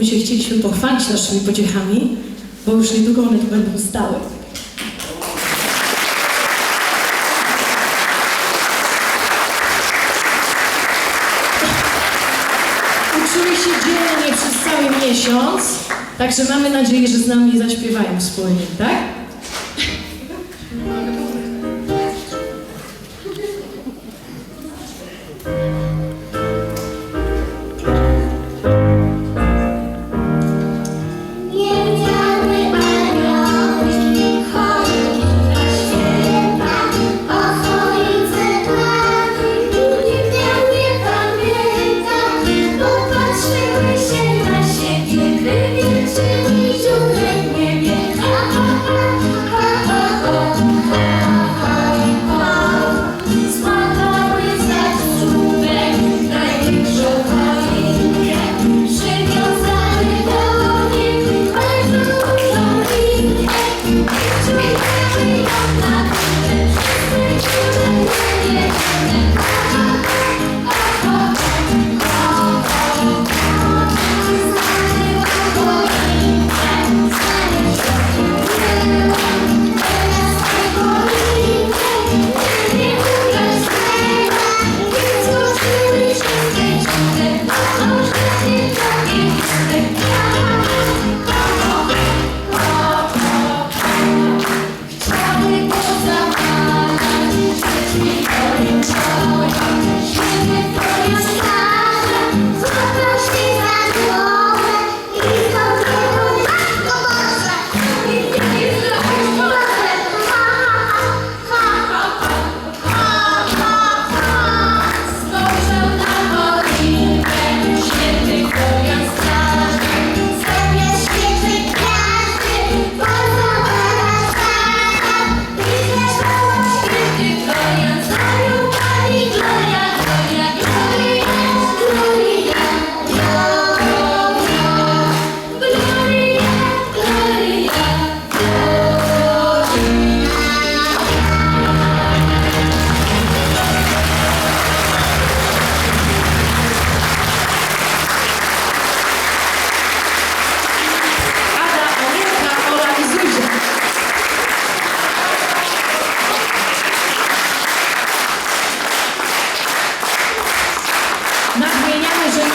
My się chcieliśmy pochwalić naszymi pociechami, bo już niedługo one tu będą stały. Uczyły się dzielnie przez cały miesiąc, także mamy nadzieję, że z nami zaśpiewają wspólnie, tak?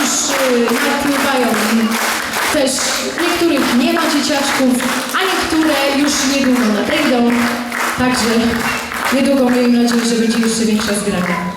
wciąż y, napływają y, też niektórych nie ma dzieciaczków, a niektóre już niedługo nadejdą. Także niedługo miejmy nadzieję, że będzie jeszcze większa zgrana.